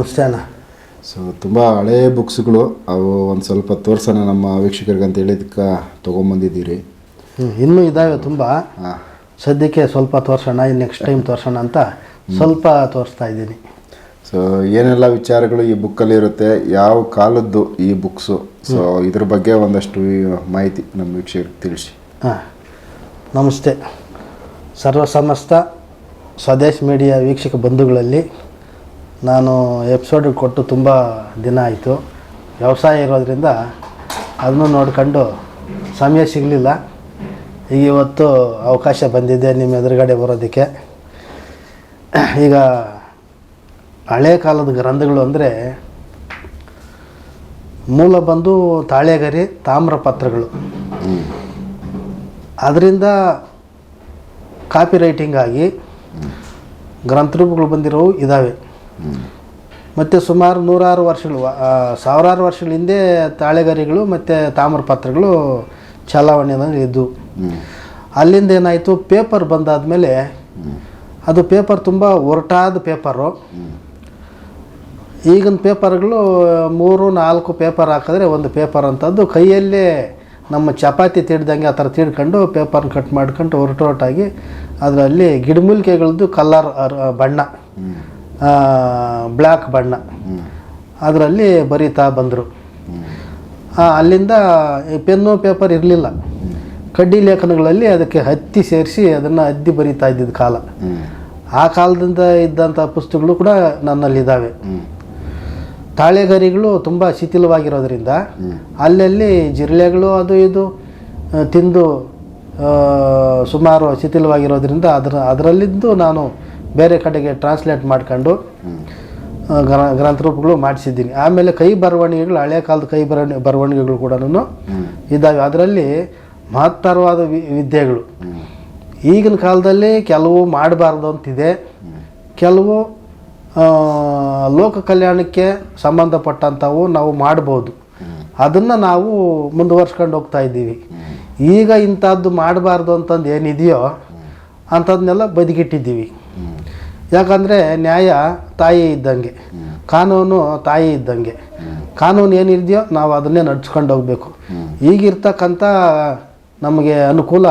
ಅಣ್ಣ ಸೊ ತುಂಬ ಹಳೇ ಬುಕ್ಸ್ಗಳು. ಅವು ಒಂದು ಸ್ವಲ್ಪ ತೋರ್ಸೋಣ ನಮ್ಮ ವೀಕ್ಷಕರಿಗೆ ಅಂತ ಹೇಳಿದಕ್ಕೆ ತೊಗೊಂಬಂದಿದ್ದೀರಿ. ಇನ್ನೂ ಇದ್ದಾವೆ ತುಂಬ. ಸದ್ಯಕ್ಕೆ ಸ್ವಲ್ಪ ತೋರ್ಸೋಣ ನೆಕ್ಸ್ಟ್ ಟೈಮ್ ತೋರ್ಸೋಣ ಅಂತ ಸ್ವಲ್ಪ ತೋರಿಸ್ತಾ ಇದ್ದೀನಿ. ಸೊ ಏನೆಲ್ಲ ವಿಚಾರಗಳು ಈ ಬುಕ್ಕಲ್ಲಿ ಇರುತ್ತೆ ಯಾವ ಕಾಲದ್ದು ಈ ಬುಕ್ಸು? ಸೊ ಇದ್ರ ಬಗ್ಗೆ ಒಂದಷ್ಟು ಮಾಹಿತಿ ನಮ್ಮ ವೀಕ್ಷಕರಿಗೆ ತಿಳಿಸಿ. ಹಾಂ. ನಮಸ್ತೆ. ಸರ್ವ ಸಮಸ್ತ ಸ್ವದೇಶ್ ಮೀಡಿಯಾ ವೀಕ್ಷಕ ಬಂಧುಗಳಲ್ಲಿ ನಾನು ಎಪಿಸೋಡ್ ಕೊಟ್ಟು ತುಂಬ ದಿನ ಆಯಿತು. ವ್ಯವಸಾಯ ಇರೋದ್ರಿಂದ ಅದನ್ನು ನೋಡ್ಕೊಂಡು ಸಮಯ ಸಿಗಲಿಲ್ಲ. ಈಗ ಇವತ್ತು ಅವಕಾಶ ಬಂದಿದೆ ನಿಮ್ಮ ಎದುರುಗಡೆ ಬರೋದಕ್ಕೆ. ಈಗ ಹಳೆ ಕಾಲದ ಗ್ರಂಥಗಳು ಅಂದರೆ ಮೂಲ ಬಂದು ತಾಳೆಗರಿ ತಾಮ್ರ ಪತ್ರಗಳು ಅದರಿಂದ ಕಾಪಿ ರೈಟಿಂಗ್ ಆಗಿ ಗ್ರಂಥರೂಪಗಳು ಬಂದಿರೋವು ಇದ್ದಾವೆ ಮತ್ತು ಸುಮಾರು ನೂರಾರು ವರ್ಷಗಳು ಸಾವಿರಾರು ವರ್ಷಗಳ ಹಿಂದೆ ತಾಳೆಗರಿಗಳು ಮತ್ತು ತಾಮ್ರಪತ್ರಗಳು ಚಲಾವಣೆಯಲ್ಲಿ ಇದ್ದವು ಅಲ್ಲಿಂದ ಏನಾಯಿತು ಪೇಪರ್ ಬಂದಾದಮೇಲೆ ಅದು ಪೇಪರ್ ತುಂಬ ಒರಟಾದ ಪೇಪರು. ಈಗಿನ ಪೇಪರ್ಗಳು ಮೂರು ನಾಲ್ಕು ಪೇಪರ್ ಹಾಕಿದ್ರೆ ಒಂದು ಪೇಪರ್ ಅಂತದ್ದು ಕೈಯಲ್ಲೇ ನಮ್ಮ ಚಪಾತಿ ತಿಡ್ದಂಗೆ ಆ ಥರ ತಿಡ್ಕೊಂಡು ಪೇಪರ್ನ ಕಟ್ ಮಾಡ್ಕೊಂಡು ಒರಟೊರಟಾಗಿ ಅದರಲ್ಲಿ ಗಿಡಮೂಲಿಕೆಗಳದ್ದು ಕಲರ್ ಬಣ್ಣ. ಬ್ಲ್ಯಾಕ್ ಬಣ್ಣ. ಅದರಲ್ಲಿ ಬರೀತಾ ಬಂದರು. ಅಲ್ಲಿಂದ ಪೆನ್ನು, ಪೇಪರ್ ಇರಲಿಲ್ಲ. ಕಡ್ಡಿ ಲೇಖನಗಳಲ್ಲಿ ಅದಕ್ಕೆ ಹತ್ತಿ ಸೇರಿಸಿ ಅದನ್ನು ಅದ್ದಿ ಬರೀತಾ ಇದ್ದಿದ್ದ ಕಾಲ. ಆ ಕಾಲದಿಂದ ಇದ್ದಂಥ ಪುಸ್ತಕಗಳು ಕೂಡ ನನ್ನಲ್ಲಿದ್ದಾವೆ ತಾಳೆಗರಿಗಳು ತುಂಬ ಶಿಥಿಲವಾಗಿರೋದ್ರಿಂದ ಅಲ್ಲಲ್ಲಿ ಜಿರಳೆಗಳು ಅದು ಇದು ತಿಂದು ಸುಮಾರು ಶಿಥಿಲವಾಗಿರೋದ್ರಿಂದ ಅದರ ಅದರಲ್ಲಿದ್ದು ನಾನು ಬೇರೆ ಕಡೆಗೆ ಟ್ರಾನ್ಸ್ಲೇಟ್ ಮಾಡ್ಕೊಂಡು ಗ್ರಂಥ ಗ್ರ ಗ್ರಂಥರೂಪಗಳು ಮಾಡಿಸಿದ್ದೀನಿ. ಆಮೇಲೆ ಕೈ ಬರವಣಿಗೆಗಳು ಹಳೆ ಕಾಲದ ಕೈ ಬರವಣಿ ಬರವಣಿಗೆಗಳು ಕೂಡ ಇದ್ದಾವೆ ಅದರಲ್ಲಿ ಮಹತ್ತರವಾದ ವಿ ವಿದ್ಯೆಗಳು. ಈಗಿನ ಕಾಲದಲ್ಲಿ ಕೆಲವು ಮಾಡಬಾರ್ದು ಅಂತಿದೆ. ಕೆಲವು ಲೋಕ ಕಲ್ಯಾಣಕ್ಕೆ ಸಂಬಂಧಪಟ್ಟಂಥವು ನಾವು ಮಾಡ್ಬೋದು. ಅದನ್ನು ನಾವು ಮುಂದುವರ್ಸ್ಕೊಂಡು ಹೋಗ್ತಾ ಇದ್ದೀವಿ. ಈಗ ಇಂಥದ್ದು ಮಾಡಬಾರ್ದು ಅಂತಂದು ಏನಿದೆಯೋ ಅಂಥದ್ದನ್ನೆಲ್ಲ ಬದಿಗಿಟ್ಟಿದ್ದೀವಿ. ಯಾಕಂದರೆ ನ್ಯಾಯ ತಾಯಿ ಇದ್ದಂಗೆ. ಕಾನೂನು ತಾಯಿ ಇದ್ದಂಗೆ. ಕಾನೂನು ಏನಿದೆಯೋ ನಾವು ಅದನ್ನೇ ನಡ್ಸ್ಕೊಂಡು ಹೋಗಬೇಕು. ಈಗಿರ್ತಕ್ಕಂಥ ನಮಗೆ ಅನುಕೂಲ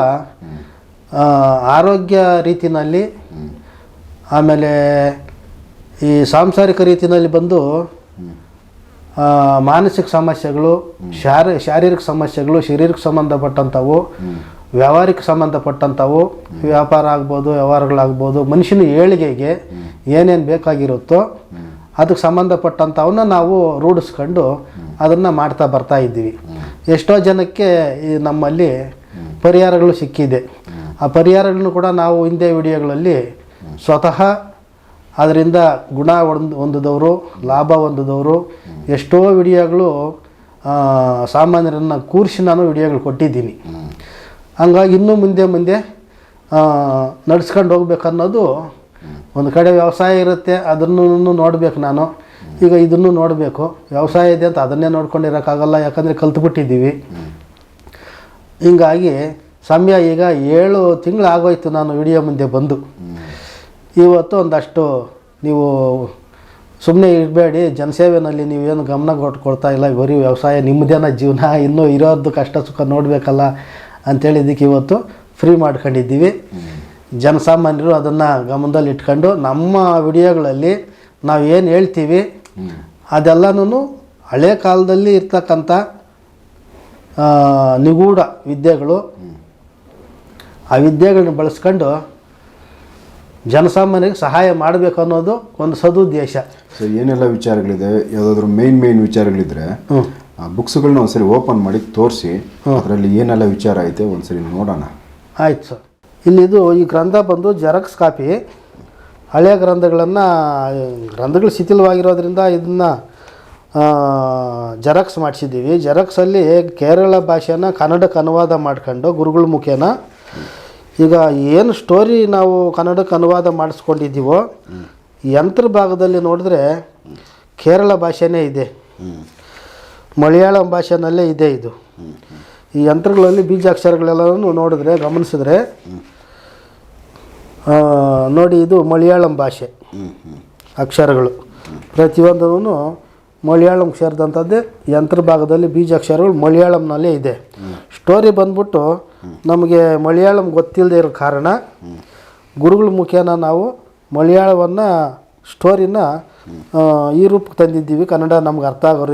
ಆರೋಗ್ಯ ರೀತಿಯಲ್ಲಿ ಆಮೇಲೆ ಈ ಸಾಂಸಾರಿಕ ರೀತಿಯಲ್ಲಿ ಬಂದು ಮಾನಸಿಕ ಸಮಸ್ಯೆಗಳು, ಶಾರೀ, ಶಾರೀರಿಕ ಸಮಸ್ಯೆಗಳು, ಶರೀರಕ್ಕೆ ಸಂಬಂಧಪಟ್ಟಂಥವು ವ್ಯವಹಾರಕ್ಕೆ ಸಂಬಂಧಪಟ್ಟಂಥವು, ವ್ಯಾಪಾರ ಆಗ್ಬೋದು, ವ್ಯವಹಾರಗಳಾಗ್ಬೋದು, ಮನುಷ್ಯನ ಏಳಿಗೆಗೆ ಏನೇನು ಬೇಕಾಗಿರುತ್ತೋ ಅದಕ್ಕೆ ಸಂಬಂಧಪಟ್ಟಂಥವನ್ನ ನಾವು ರೂಢಿಸ್ಕೊಂಡು ಅದನ್ನು ಮಾಡ್ತಾ ಬರ್ತಾ ಇದ್ದೀವಿ. ಎಷ್ಟೋ ಜನಕ್ಕೆ ಈ ನಮ್ಮಲ್ಲಿ ಪರಿಹಾರಗಳು ಸಿಕ್ಕಿದೆ. ಆ ಪರಿಹಾರಗಳನ್ನು ಕೂಡ ನಾವು ಹಿಂದೆ ವಿಡಿಯೋಗಳಲ್ಲಿ ಸ್ವತಃ ಅದರಿಂದ ಗುಣ ಒಂದು ಹೊಂದಿದವರು, ಲಾಭ ಹೊಂದಿದವರು, ಎಷ್ಟೋ ವಿಡಿಯೋಗಳು ಸಾಮಾನ್ಯರನ್ನು ಕೂರಿಸಿ ನಾನು ವಿಡಿಯೋಗಳು ಕೊಟ್ಟಿದ್ದೀನಿ. ಹಂಗಾಗಿ ಇನ್ನೂ ಮುಂದೆ ಮುಂದೆ ನಡ್ಸ್ಕೊಂಡು ಹೋಗ್ಬೇಕನ್ನೋದು ಒಂದು ಕಡೆ ವ್ಯವಸಾಯ ಇರುತ್ತೆ ಅದನ್ನು ನೋಡಬೇಕು ನಾನು. ಈಗ ಇದನ್ನು ನೋಡಬೇಕು. ವ್ಯವಸಾಯ ಇದೆ ಅಂತ ಅದನ್ನೇ ನೋಡ್ಕೊಂಡಿರೋಕ್ಕಾಗಲ್ಲ, ಯಾಕಂದರೆ ಕಲ್ತ್ಬಿಟ್ಟಿದ್ದೀವಿ. ಹೀಗಾಗಿ ಸಮಯ ಈಗ ಏಳು ತಿಂಗಳು ಆಗೋಯ್ತು ನಾನು ವಿಡಿಯೋ ಮುಂದೆ ಬಂದು. ಇವತ್ತು ಒಂದಷ್ಟು ನೀವು ಸುಮ್ಮನೆ ಇರಬೇಡಿ, ಜನಸೇವೆನಲ್ಲಿ ನೀವೇನು ಗಮನ ಕೊಟ್ಕೊಳ್ತಾ ಇಲ್ಲ, ಬರೀ ವ್ಯವಸಾಯ ನಿಮ್ಮದೇನ ಜೀವನ, ಇನ್ನೂ ಇರೋದು ಕಷ್ಟ ಸುಖ ನೋಡಬೇಕಲ್ಲ ಅಂಥೇಳಿದ್ದಕ್ಕೆ ಇವತ್ತು ಫ್ರೀ ಮಾಡ್ಕೊಂಡಿದ್ದೀವಿ. ಜನಸಾಮಾನ್ಯರು ಅದನ್ನು ಗಮನದಲ್ಲಿ ಇಟ್ಕೊಂಡು ನಮ್ಮ ವಿಡಿಯೋಗಳಲ್ಲಿ ನಾವು ಏನು ಹೇಳ್ತೀವಿ ಅದೆಲ್ಲನೂ ಹಳೆ ಕಾಲದಲ್ಲಿ ಇರ್ತಕ್ಕಂಥ ನಿಗೂಢ ವಿದ್ಯೆಗಳು, ಆ ವಿದ್ಯೆಗಳನ್ನ ಬಳಸ್ಕೊಂಡು ಜನಸಾಮಾನ್ಯರಿಗೆ ಸಹಾಯ ಮಾಡಬೇಕು ಅನ್ನೋದು ಒಂದು ಸದುದ್ದೇಶ. ಸೊ ಏನೆಲ್ಲ ವಿಚಾರಗಳಿದೆ ಯಾವುದಾದ್ರೂ ಮೇನ್ ಮೇನ್ ವಿಚಾರಗಳಿದ್ರೆ ಬುಕ್ಸ್ಗಳನ್ನ ಒಂದ್ಸರಿ ಓಪನ್ ಮಾಡಿ ತೋರಿಸಿ ಅದರಲ್ಲಿ ಏನೆಲ್ಲ ವಿಚಾರ ಐತೆ ಒಂದ್ಸರಿ ನೋಡೋಣ. ಆಯ್ತು ಸರ್. ಇಲ್ಲಿದು ಈ ಗ್ರಂಥ ಬಂದು ಜೆರಾಕ್ಸ್ ಕಾಪಿ ಹಳೆಯ ಗ್ರಂಥಗಳನ್ನು ಗ್ರಂಥಗಳು ಶಿಥಿಲವಾಗಿರೋದ್ರಿಂದ ಇದನ್ನು ಜೆರಾಕ್ಸ್ ಮಾಡಿಸಿದ್ದೀವಿ. ಜೆರಾಕ್ಸಲ್ಲಿ ಕೇರಳ ಭಾಷೆನ ಕನ್ನಡಕ್ಕೆ ಅನುವಾದ ಮಾಡ್ಕೊಂಡು ಗುರುಗಳ ಮುಖೇನ ಈಗ ಏನು ಸ್ಟೋರಿ ನಾವು ಕನ್ನಡಕ್ಕೆ ಅನುವಾದ ಮಾಡಿಸ್ಕೊಂಡಿದ್ದೀವೋ, ಯಂತ್ರ ಭಾಗದಲ್ಲಿ ನೋಡಿದ್ರೆ ಕೇರಳ ಭಾಷೆನೇ ಇದೆ. ಮಲಯಾಳಂ ಭಾಷೆನಲ್ಲೇ ಇದೆ ಇದು. ಈ ಯಂತ್ರಗಳಲ್ಲಿ ಬೀಜಾಕ್ಷರಗಳೆಲ್ಲನೂ ನೋಡಿದ್ರೆ, ಗಮನಿಸಿದ್ರೆ ನೋಡಿ ಇದು ಮಲಯಾಳಂ ಭಾಷೆ ಅಕ್ಷರಗಳು. ಪ್ರತಿಯೊಂದೂ ಮಲಯಾಳಂ ಸೇರಿದಂಥದ್ದೇ ಯಂತ್ರ ಭಾಗದಲ್ಲಿ ಬೀಜ ಅಕ್ಷರಗಳು ಮಲಯಾಳಂನಲ್ಲೇ ಇದೆ. ಸ್ಟೋರಿ ಬಂದ್ಬಿಟ್ಟು ನಮಗೆ ಮಲಯಾಳಂ ಗೊತ್ತಿಲ್ಲದೆ ಇರೋ ಕಾರಣ ಗುರುಗಳ ಮುಖೇನ ನಾವು ಮಲಯಾಳವನ್ನು ಸ್ಟೋರಿನ ಈ ರೂಪಕ್ಕೆ ತಂದಿದ್ದೀವಿ. ಕನ್ನಡ ನಮ್ಗೆ ಅರ್ಥ ಆಗೋ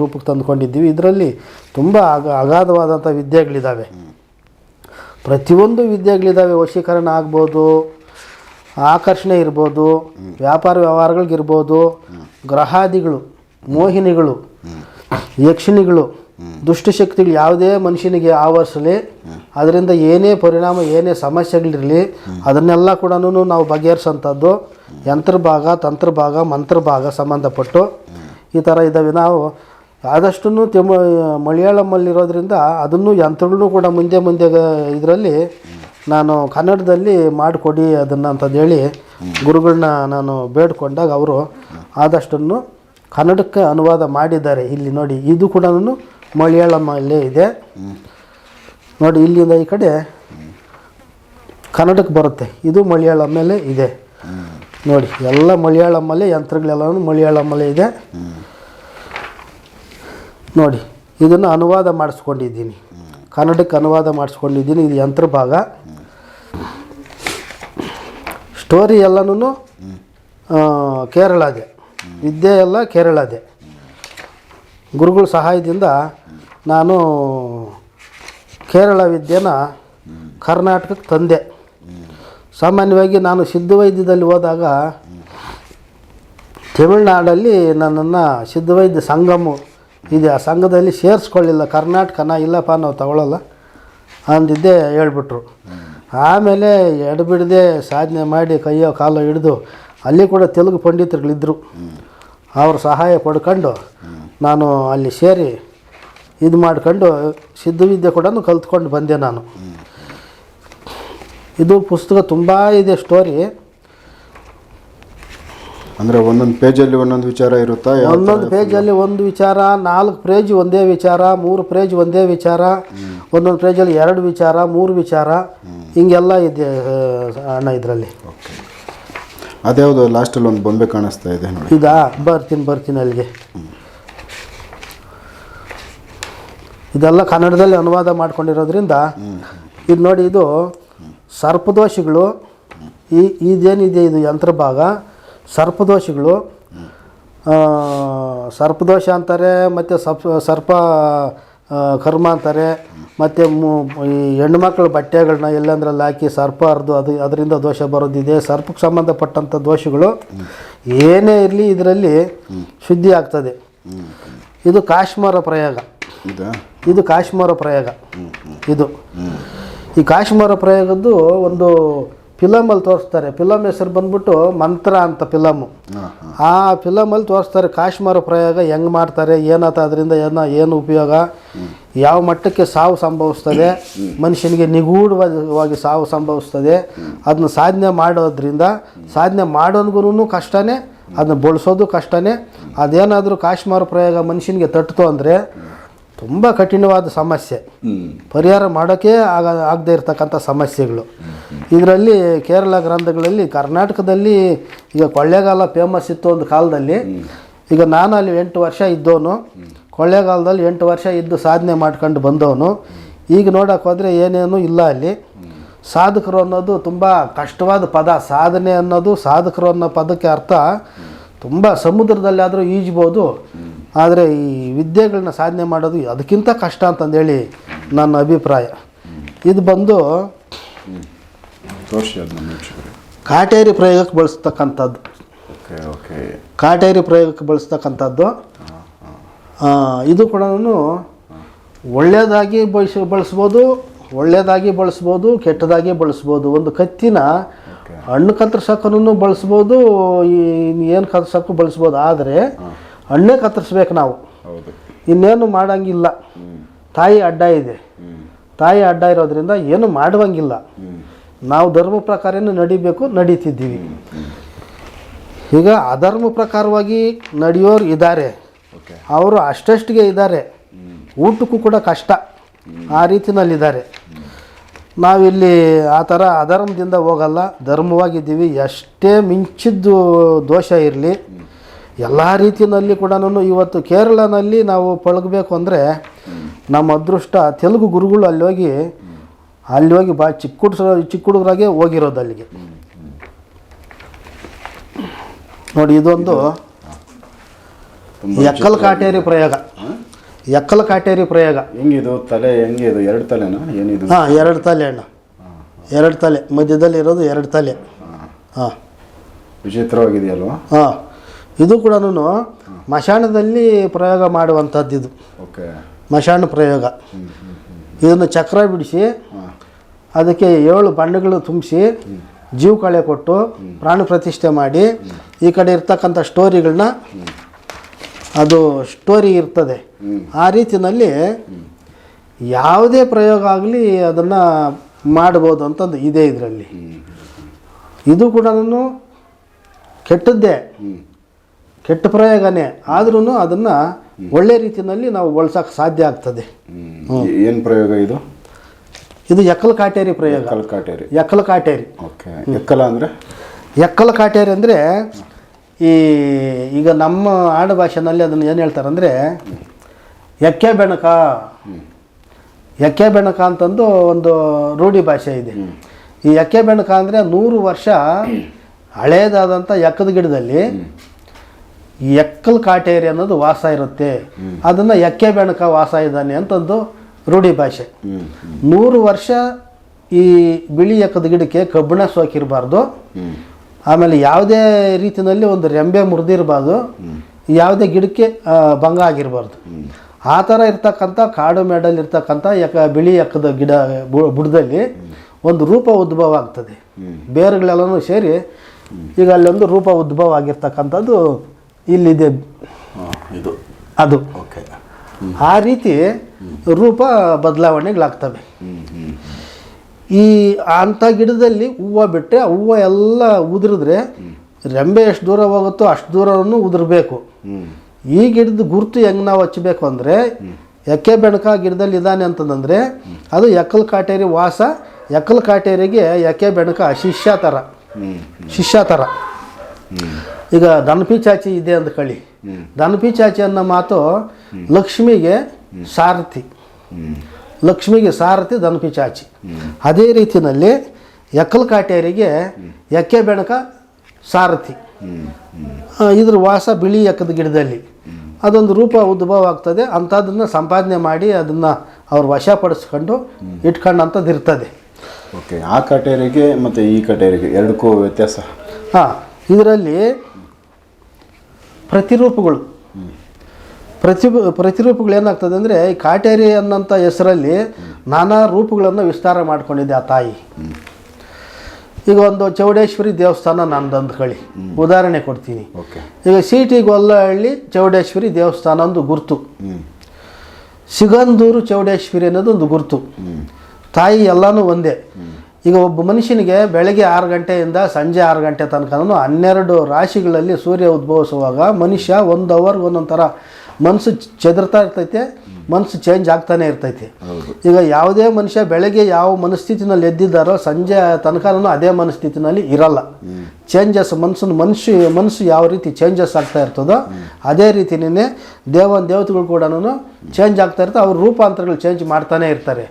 ರೂಪಕ್ಕೆ ತಂದುಕೊಂಡಿದ್ದೀವಿ. ಇದರಲ್ಲಿ ತುಂಬ ಅಗ ಅಗಾಧವಾದಂಥ ವಿದ್ಯೆಗಳಿದ್ದಾವೆ ಪ್ರತಿಯೊಂದು ವಿದ್ಯೆಗಳಿದ್ದಾವೆ ವಶೀಕರಣ ಆಗ್ಬೋದು, ಆಕರ್ಷಣೆ ಇರ್ಬೋದು, ವ್ಯಾಪಾರ ವ್ಯವಹಾರಗಳಿಗಿರ್ಬೋದು, ಗ್ರಹಾದಿಗಳು. ಮೋಹಿನಿಗಳು ಯಕ್ಷಿಣಿಗಳು ದುಷ್ಟಶಕ್ತಿಗಳು ಯಾವುದೇ ಮನುಷ್ಯನಿಗೆ ಆವರಿಸಲಿ, ಅದರಿಂದ ಏನೇ ಪರಿಣಾಮ, ಏನೇ ಸಮಸ್ಯೆಗಳಿರಲಿ, ಅದನ್ನೆಲ್ಲ ಕೂಡ ನಾವು ಬಗೆಹರಿಸೋಂಥದ್ದು ಯಂತ್ರಭಾಗ, ತಂತ್ರಭಾಗ, ಮಂತ್ರಭಾಗ ಮಂತ್ರ ಭಾಗ ಸಂಬಂಧಪಟ್ಟು ಈ ಥರ ಇದ್ದಾವೆ. ನಾವು ಆದಷ್ಟು ತಿಮ್ಮ ಮಲಯಾಳಮಲ್ಲಿರೋದ್ರಿಂದ ಅದನ್ನು ಯಂತ್ರಗಳನ್ನು ಕೂಡ ಮುಂದೆ ಮುಂದೆ ಇದರಲ್ಲಿ ನಾನು ಕನ್ನಡದಲ್ಲಿ ಮಾಡಿಕೊಡಿ ಅದನ್ನು ಅಂತಂದೇಳಿ ಗುರುಗಳನ್ನ ನಾನು ಬೇಡ್ಕೊಂಡಾಗ ಅವರು ಆದಷ್ಟನ್ನು ಕನ್ನಡಕ್ಕೆ ಅನುವಾದ ಮಾಡಿದ್ದಾರೆ. ಇಲ್ಲಿ ನೋಡಿ, ಇದು ಕೂಡ ಮಲಯಾಳಮಲ್ಲೇ ಇದೆ. ನೋಡಿ, ಇಲ್ಲಿಂದ ಈ ಕಡೆ ಕನ್ನಡಕ್ಕೆ ಬರುತ್ತೆ. ಇದು ಮಲಯಾಳಮಲ್ಲೇ ಇದೆ. ನೋಡಿ, ಎಲ್ಲ ಮಲಯಾಳಮಲ್ಲೇ ಯಂತ್ರಗಳೆಲ್ಲನೂ ಮಲಯಾಳಮಲ್ಲೇ ಇದೆ. ನೋಡಿ, ಇದನ್ನು ಅನುವಾದ ಮಾಡಿಸ್ಕೊಂಡಿದ್ದೀನಿ. ಕನ್ನಡಕ್ಕೆ ಅನುವಾದ ಮಾಡಿಸ್ಕೊಂಡಿದ್ದೀನಿ. ಇದು ಯಂತ್ರ ಭಾಗ. ಸ್ಟೋರಿ ಎಲ್ಲನೂ ಕೇರಳದೆ. ವಿದ್ಯೆ ಎಲ್ಲ ಕೇರಳದೆ. ಗುರುಗಳ ಸಹಾಯದಿಂದ ನಾನು ಕೇರಳ ವಿದ್ಯೆನ ಕರ್ನಾಟಕಕ್ಕೆ ತಂದೆ. ಸಾಮಾನ್ಯವಾಗಿ ನಾನು ಸಿದ್ಧವೈದ್ಯದಲ್ಲಿ ಹೋದಾಗ ತಮಿಳ್ನಾಡಲ್ಲಿ ನನ್ನನ್ನು ಸಿದ್ಧವೈದ್ಯ ಸಂಘಮು ಇದೆ. ಆ ಸಂಘದಲ್ಲಿ ಸೇರಿಸ್ಕೊಳ್ಳಿಲ್ಲ. ಕರ್ನಾಟಕನ ಇಲ್ಲಪ್ಪ ನಾವು ತಗೊಳ್ಳಲ್ಲ ಅಂದಿದ್ದೆ ಹೇಳ್ಬಿಟ್ರು. ಆಮೇಲೆ ಎಡಬಿಡದೆ ಸಾಧನೆ ಮಾಡಿ ಕೈಯೋ ಕಾಲೋ ಹಿಡಿದು ಅಲ್ಲಿ ಕೂಡ ತೆಲುಗು ಪಂಡಿತರುಗಳಿದ್ದರು ಅವ್ರ ಸಹಾಯ ಪಡ್ಕೊಂಡು ನಾನು ಅಲ್ಲಿ ಸೇರಿ ಇದು ಮಾಡ್ಕೊಂಡು ಸಿದ್ಧವಿದ್ಯೆ ಕೂಡ ಕಲ್ತ್ಕೊಂಡು ಬಂದೆ ನಾನು. ಇದು ಪುಸ್ತಕ ತುಂಬ ಇದೆ ಸ್ಟೋರಿ ಅಂದರೆ ಒಂದೊಂದು ಪೇಜಲ್ಲಿ ಒಂದೊಂದು ವಿಚಾರ ಇರುತ್ತಾ? ಒಂದೊಂದು ಪೇಜಲ್ಲಿ ಒಂದು ವಿಚಾರ ನಾಲ್ಕು ಪೇಜ್ ಒಂದೇ ವಿಚಾರ ಮೂರು ಪೇಜ್ ಒಂದೇ ವಿಚಾರ ಒಂದೊಂದು ಪೇಜಲ್ಲಿ ಎರಡು ವಿಚಾರ ಮೂರು ವಿಚಾರ ಹಿಂಗೆಲ್ಲ ಇದೆ ಅಣ್ಣ ಇದರಲ್ಲಿ. ಅದ್ಯಾವುದು ಲಾಸ್ಟಲ್ಲಿ ಒಂದು ಬೊಂಬೆ ಕಾಣಿಸ್ತಾ ಇದೆ ನೋಡಿ. ಇದಾ ಬರ್ತೀನಿ ಬರ್ತೀನಿ ಅಲ್ಲಿಗೆ. ಇದೆಲ್ಲ ಕನ್ನಡದಲ್ಲಿ ಅನುವಾದ ಮಾಡ್ಕೊಂಡಿರೋದ್ರಿಂದ ಇದು ನೋಡಿ, ಇದು ಸರ್ಪದೋಷಿಗಳು, ಈ ಇದೇನಿದೆ ಇದು ಯಂತ್ರ ಭಾಗ ಸರ್ಪದೋಷಗಳು ಸರ್ಪದೋಷ ಅಂತಾರೆ, ಮತ್ತು ಸಪ್ ಸರ್ಪ ಕರ್ಮ ಅಂತಾರೆ. ಮತ್ತು ಈ ಹೆಣ್ಮಕ್ಳ ಬಟ್ಟೆಗಳನ್ನ ಎಲ್ಲಂದ್ರಲ್ಲಿ ಹಾಕಿ ಸರ್ಪ ಹರಿದು ಅದು ಅದರಿಂದ ದೋಷ ಬರೋದಿದೆ ಸರ್ಪಕ್ಕೆ ಸಂಬಂಧಪಟ್ಟಂಥ ದೋಷಗಳು ಏನೇ ಇರಲಿ ಇದರಲ್ಲಿ ಶುದ್ಧಿ ಆಗ್ತದೆ. ಇದು ಕಾಶ್ಮೀರ ಪ್ರಯೋಗ. ಇದಾ? ಇದು ಕಾಶ್ಮೀರ ಪ್ರಯೋಗ. ಇದು. ಈ ಕಾಶ್ಮೀರ ಪ್ರಯೋಗದ್ದು ಒಂದು ಫಿಲಮಲ್ಲಿ ತೋರಿಸ್ತಾರೆ. ಫಿಲಮ್ ಹೆಸರು ಬಂದ್ಬಿಟ್ಟು ಮಂತ್ರ ಅಂತ ಫಿಲಮು. ಆ ಫಿಲಮಲ್ಲಿ ತೋರಿಸ್ತಾರೆ ಕಾಶ್ಮೀರ ಪ್ರಯೋಗ ಹೆಂಗೆ ಮಾಡ್ತಾರೆ ಏನಾತ ಅದರಿಂದ ಏನೋ ಏನು ಉಪಯೋಗ? ಯಾವ ಮಟ್ಟಕ್ಕೆ ಸಾವು ಸಂಭವಿಸ್ತದೆ? ಮನುಷ್ಯನಿಗೆ ನಿಗೂಢವಾಗಿ ಸಾವು ಸಂಭವಿಸ್ತದೆ? ಅದನ್ನ ಸಾಧನೆ ಮಾಡೋದ್ರಿಂದ ಸಾಧನೆ ಮಾಡೋನ್ಗೂ ಕಷ್ಟನೇ ಅದನ್ನ ಬಳಸೋದು ಕಷ್ಟನೇ. ಅದೇನಾದರೂ ಕಾಶ್ಮೀರ ಪ್ರಯೋಗ ಮನುಷ್ಯನಿಗೆ ತಟ್ಟಿತು ಅಂದರೆ ತುಂಬ ಕಠಿಣವಾದ ಸಮಸ್ಯೆ. ಪರಿಹಾರ ಮಾಡೋಕ್ಕೆ ಆಗ ಆಗದೆ ಇರತಕ್ಕಂಥ ಸಮಸ್ಯೆಗಳು. ಇದರಲ್ಲಿ ಕೇರಳ ಗ್ರಂಥಗಳಲ್ಲಿ ಕರ್ನಾಟಕದಲ್ಲಿ ಈಗ ಕೊಳ್ಳೇಗಾಲ ಫೇಮಸ್ ಇತ್ತು ಒಂದು ಕಾಲದಲ್ಲಿ. ಈಗ ನಾನು ಅಲ್ಲಿ ಎಂಟು ವರ್ಷ ಇದ್ದವನು. ಕೊಳ್ಳೇಗಾಲದಲ್ಲಿ ಎಂಟು ವರ್ಷ ಇದ್ದು ಸಾಧನೆ ಮಾಡ್ಕೊಂಡು ಬಂದವನು. ಈಗ ನೋಡೋಕೆ ಹೋದರೆ ಏನೇನು ಇಲ್ಲ ಅಲ್ಲಿ. ಸಾಧಕರು ಅನ್ನೋದು ತುಂಬ ಕಷ್ಟವಾದ ಪದ. ಸಾಧನೆ ಅನ್ನೋದು ಸಾಧಕರು ಅನ್ನೋ ಪದಕ್ಕೆ ಅರ್ಥ. ತುಂಬ ಸಮುದ್ರದಲ್ಲಾದರೂ ಈಜ್ಬೋದು. ಆದರೆ ಈ ವಿದ್ಯೆಗಳನ್ನ ಸಾಧನೆ ಮಾಡೋದು ಅದಕ್ಕಿಂತ ಕಷ್ಟ ಅಂತಂದೇಳಿ ನನ್ನ ಅಭಿಪ್ರಾಯ. ಇದು ಬಂದು ಕಾಟೇರಿ ಪ್ರಯೋಗಕ್ಕೆ ಬಳಸ್ತಕ್ಕಂಥದ್ದು. ಕಾಟೇರಿ ಪ್ರಯೋಗಕ್ಕೆ ಬಳಸ್ತಕ್ಕಂಥದ್ದು. ಇದು ಕೂಡ ಒಳ್ಳೆಯದಾಗಿ ಬಳಸಿ ಬಳಸ್ಬೋದು ಒಳ್ಳೆಯದಾಗಿ ಬಳಸ್ಬೋದು ಕೆಟ್ಟದಾಗಿ ಬಳಸ್ಬೋದು. ಒಂದು ಕತ್ತಿನ ಹಣ್ಣು ಕತ್ತರ್ಸಕ್ಕೂ ಬಳಸ್ಬೋದು ಈ ಏನು ಕತ್ತರ್ಸಕ್ಕೂ ಬಳಸ್ಬೋದು. ಆದರೆ ಹಣ್ಣೇ ಕತ್ತರಿಸ್ಬೇಕು ನಾವು. ಇನ್ನೇನು ಮಾಡಂಗಿಲ್ಲ. ತಾಯಿ ಅಡ್ಡ ಇದೆ. ತಾಯಿ ಅಡ್ಡ ಇರೋದ್ರಿಂದ ಏನು ಮಾಡುವಂಗಿಲ್ಲ. ನಾವು ಧರ್ಮ ಪ್ರಕಾರನೇ ನಡಿಬೇಕು ನಡೀತಿದ್ದೀವಿ. ಈಗ ಅಧರ್ಮ ಪ್ರಕಾರವಾಗಿ ನಡೆಯೋರು ಇದ್ದಾರೆ ಅವರು ಅಷ್ಟಷ್ಟಿಗೆ ಇದ್ದಾರೆ ಊಟಕ್ಕೂ ಕೂಡ ಕಷ್ಟ. ಆ ರೀತಿನಲ್ಲಿದ್ದಾರೆ. ನಾವಿಲ್ಲಿ ಆ ಥರ ಅಧರ್ಮದಿಂದ ಹೋಗಲ್ಲ. ಧರ್ಮವಾಗಿದ್ದೀವಿ. ಎಷ್ಟೇ ಮಿಂಚಿದ್ದು ದೋಷ ಇರಲಿ. ಎಲ್ಲ ರೀತಿಯಲ್ಲಿ ಕೂಡ ಇವತ್ತು ಕೇರಳನಲ್ಲಿ ನಾವು ಪಳಗಬೇಕು ಅಂದರೆ ನಮ್ಮ ಅದೃಷ್ಟ ತೆಲುಗು ಗುರುಗಳು ಅಲ್ಲಿ ಹೋಗಿ ಅಲ್ಲಿ ಹೋಗಿ ಬಾ ಚಿಕ್ಕ ಹುಡ್ಸ ಚಿಕ್ಕ ಹುಡುಗರಾಗೆ ಹೋಗಿರೋದು ಅಲ್ಲಿಗೆ. ನೋಡಿ ಇದೊಂದು ಎಕ್ಕಲ್ ಕಾಟೇರಿ ಪ್ರಯೋಗ. ಎಕ್ಕಲ್ ಕಾಟೇರಿ ಪ್ರಯೋಗ. ಹೆಂಗಿದು? ತಲೆ ಹೆಂಗಿದು? ಎರಡು ತಲೆನಾ? ಏನಿದು? ಹಾಂ ಎರಡು ತಲೆ ಅಣ್ಣ. ಎರಡು ತಲೆ. ಮಧ್ಯದಲ್ಲಿ ಇರೋದು ಎರಡು ತಲೆ. ಹಾಂ. ವಿಚಿತ್ರವಾಗಿದೆಯಲ್ವಾ? ಹಾಂ. ಇದು ಕೂಡ ಮಶಾಣದಲ್ಲಿ ಪ್ರಯೋಗ ಮಾಡುವಂಥದ್ದು ಇದು. ಮಶಾಣ ಪ್ರಯೋಗ. ಇದನ್ನು ಚಕ್ರ ಬಿಡಿಸಿ ಅದಕ್ಕೆ ಏಳು ಬಣ್ಣಗಳು ತುಂಬಿಸಿ ಜೀವ ಕಳೆ ಕೊಟ್ಟು ಪ್ರಾಣ ಪ್ರತಿಷ್ಠೆ ಮಾಡಿ ಈ ಕಡೆ ಇರ್ತಕ್ಕಂಥ ಸ್ಟೋರಿಗಳನ್ನ ಅದು ಸ್ಟೋರಿ ಇರ್ತದೆ. ಆ ರೀತಿಯಲ್ಲಿ ಯಾವುದೇ ಪ್ರಯೋಗ ಆಗಲಿ ಅದನ್ನು ಮಾಡ್ಬೋದು ಅಂತಂದು ಇದೆ ಇದರಲ್ಲಿ. ಇದು ಕೂಡ ಕೆಟ್ಟದ್ದೇ. ಕೆಟ್ಟ ಪ್ರಯೋಗನೇ. ಆದ್ರೂ ಅದನ್ನು ಒಳ್ಳೆ ರೀತಿಯಲ್ಲಿ ನಾವು ಬಳಸೋಕೆ ಸಾಧ್ಯ ಆಗ್ತದೆ. ಏನು ಪ್ರಯೋಗ ಇದು? ಇದು ಎಕ್ಕಲ ಕಾಟೇರಿ ಪ್ರಯೋಗ. ಎಕ್ಕಲ್ ಕಾಟೇರಿ. ಎಕ್ಕಲ ಕಾಟೇರಿ. ಓಕೆ. ಎಕ್ಕಲ ಅಂದರೆ? ಎಕ್ಕಲ ಕಾಟೇರಿ ಅಂದರೆ ಈ ಈಗ ನಮ್ಮ ಆಡು ಭಾಷೆನಲ್ಲಿ ಅದನ್ನು ಏನು ಹೇಳ್ತಾರೆ ಅಂದರೆ ಎಕ್ಕೆ ಬೆಣಕ ಎಕ್ಕೆ ಬೆಣಕ ಅಂತಂದು ಒಂದು ರೂಢಿ ಭಾಷೆ ಇದೆ. ಈ ಎಕ್ಕೆ ಬೆಣಕ ಅಂದರೆ ನೂರು ವರ್ಷ ಹಳೇದಾದಂಥ ಎಕ್ಕದ ಗಿಡದಲ್ಲಿ ಎಕ್ಕಲ್ ಕಾಟೇರಿ ಅನ್ನೋದು ವಾಸ ಇರುತ್ತೆ. ಅದನ್ನು ಎಕ್ಕೆ ಬೆಣಕ ವಾಸ ಇದ್ದಾನೆ ಅಂತಂದು ರೂಢಿ ಭಾಷೆ. ನೂರು ವರ್ಷ ಈ ಬಿಳಿ ಎಕ್ಕದ ಗಿಡಕ್ಕೆ ಕಬ್ಬಿಣ ಸೋಕಿರಬಾರ್ದು. ಆಮೇಲೆ ಯಾವುದೇ ರೀತಿಯಲ್ಲಿ ಒಂದು ರೆಂಬೆ ಮುರಿದಿರಬಾರ್ದು. ಯಾವುದೇ ಗಿಡಕ್ಕೆ ಭಂಗ ಆಗಿರಬಾರ್ದು. ಆ ಥರ ಇರ್ತಕ್ಕಂಥ ಕಾಡು ಮೇಡಲ್ಲಿ ಇರ್ತಕ್ಕಂಥ ಯಕ್ಕ ಬಿಳಿ ಎಕ್ಕದ ಗಿಡ ಬುಡದಲ್ಲಿ ಒಂದು ರೂಪ ಉದ್ಭವ ಆಗ್ತದೆ. ಬೇರುಗಳೆಲ್ಲನೂ ಸೇರಿ ಈಗ ಅಲ್ಲೊಂದು ರೂಪ ಉದ್ಭವ ಆಗಿರ್ತಕ್ಕಂಥದ್ದು ಇಲ್ಲಿದೆ. ಇದು. ಅದು. ಓಕೆ. ಆ ರೀತಿ ರೂಪ ಬದಲಾವಣೆಗಳಾಗ್ತವೆ. ಈ ಅಂಥ ಗಿಡದಲ್ಲಿ ಹೂವು ಬಿಟ್ಟರೆ ಆ ಹೂವು ಎಲ್ಲ ಉದುರಿದ್ರೆ ರೆಂಬೆ ಎಷ್ಟು ದೂರ ಹೋಗುತ್ತೋ ಅಷ್ಟು ದೂರವನ್ನು ಉದುರಬೇಕು. ಈ ಗಿಡದ ಗುರುತು ಹೆಂಗೆ ನಾವು ಹಚ್ಚಬೇಕು ಅಂದರೆ ಎಕ್ಕೆ ಬೆಣಕ ಗಿಡದಲ್ಲಿ ಇದ್ದಾನೆ ಅಂತಂದರೆ ಅದು ಎಕ್ಕಲ್ ಕಾಟೇರಿ ವಾಸ ಎಕ್ಕಲ್ ಕಾಟೇರಿಗೆ ಎಕ್ಕೆ ಬೆಣಕ ಶಿಷ್ಯ ಥರ ಶಿಷ್ಯ ಥರ ಈಗ ದನಪಿಚಾಚಿ ಇದೆ ಅಂತ ಕಳಿ. ದನಪಿಚಾಚಿ ಅನ್ನೋ ಮಾತು ಲಕ್ಷ್ಮಿಗೆ ಸಾರಥಿ. ಲಕ್ಷ್ಮಿಗೆ ಸಾರಥಿ ದನಪಿಚಾಚಿ ಅದೇ ರೀತಿಯಲ್ಲಿ ಎಕ್ಕಲ್ ಕಾಟೇರಿಗೆ ಎಕ್ಕೆ ಬೆಣಕ ಸಾರಥಿ. ಇದ್ರ ವಾಸ ಬಿಳಿ ಎಕ್ಕದ ಗಿಡದಲ್ಲಿ. ಅದೊಂದು ರೂಪ ಉದ್ಭವ ಆಗ್ತದೆ ಅಂಥದ್ದನ್ನು ಸಂಪಾದನೆ ಮಾಡಿ ಅದನ್ನು ಅವ್ರು ವಶಪಡಿಸ್ಕೊಂಡು ಇಟ್ಕೊಂಡಂಥದ್ದು ಇರ್ತದೆ ಓಕೆ ಆ ಕಟೇರಿಗೆ ಮತ್ತು ಈ ಕಟೇರಿಗೆ ಎರಡಕ್ಕೂ ವ್ಯತ್ಯಾಸ? ಹಾಂ ಇದರಲ್ಲಿ ಪ್ರತಿರೂಪಗಳು. ಪ್ರತಿ ಪ್ರತಿರೂಪಗಳು ಏನಾಗ್ತದೆ ಅಂದರೆ ಈ ಕಾಟೇರಿ ಅನ್ನೋಂಥ ಹೆಸರಲ್ಲಿ ನಾನಾ ರೂಪಗಳನ್ನು ವಿಸ್ತಾರ ಮಾಡ್ಕೊಂಡಿದ್ದೆ ಆ ತಾಯಿ. ಈಗ ಒಂದು ಚೌಡೇಶ್ವರಿ ದೇವಸ್ಥಾನ ನಾನು ಅಂದ್ಕೊಳ್ಳಿ ಉದಾಹರಣೆ ಕೊಡ್ತೀನಿ. ಈಗ ಸಿ ಟಿ ಗೊಲ್ಲಹಳ್ಳಿ ಚೌಡೇಶ್ವರಿ ದೇವಸ್ಥಾನ ಒಂದು ಗುರುತು. ಸಿಗಂದೂರು ಚೌಡೇಶ್ವರಿ ಅನ್ನೋದು ಒಂದು ಗುರುತು. ತಾಯಿ ಎಲ್ಲನೂ ಒಂದೇ. ಈಗ ಒಬ್ಬ ಮನುಷ್ಯನಿಗೆ ಬೆಳಗ್ಗೆ ಆರು ಗಂಟೆಯಿಂದ ಸಂಜೆ ಆರು ಗಂಟೆ ತನಕನೂ ಹನ್ನೆರಡು ರಾಶಿಗಳಲ್ಲಿ ಸೂರ್ಯ ಉದ್ಭವಿಸುವಾಗ ಮನುಷ್ಯ ಒಂದು ಅವರ್ಗೆ ಒಂದೊಂದು ಥರ ಮನಸ್ಸು ಚದುರ್ತಾ ಇರ್ತೈತೆ. ಮನಸ್ಸು ಚೇಂಜ್ ಆಗ್ತಾನೆ ಇರ್ತೈತಿ. ಈಗ ಯಾವುದೇ ಮನುಷ್ಯ ಬೆಳಗ್ಗೆ ಯಾವ ಮನಸ್ಥಿತಿನಲ್ಲಿ ಎದ್ದಿದ್ದಾರೋ ಸಂಜೆ ತನಕನೂ ಅದೇ ಮನಸ್ಥಿತಿನಲ್ಲಿ ಇರಲ್ಲ. ಚೇಂಜಸ್ ಮನಸ್ಸನ್ನು ಮನುಷ್ಯ ಮನಸ್ಸು ಯಾವ ರೀತಿ ಚೇಂಜಸ್ ಆಗ್ತಾ ಇರ್ತದೋ ಅದೇ ರೀತಿನೇ ದೇವನ್ ದೇವತೆಗಳು ಕೂಡ ಚೇಂಜ್ ಆಗ್ತಾ ಇರ್ತಾರೆ ಅವ್ರ ರೂಪಾಂತರಗಳು ಚೇಂಜ್ ಮಾಡ್ತಾನೆ ಇರ್ತಾರೆ.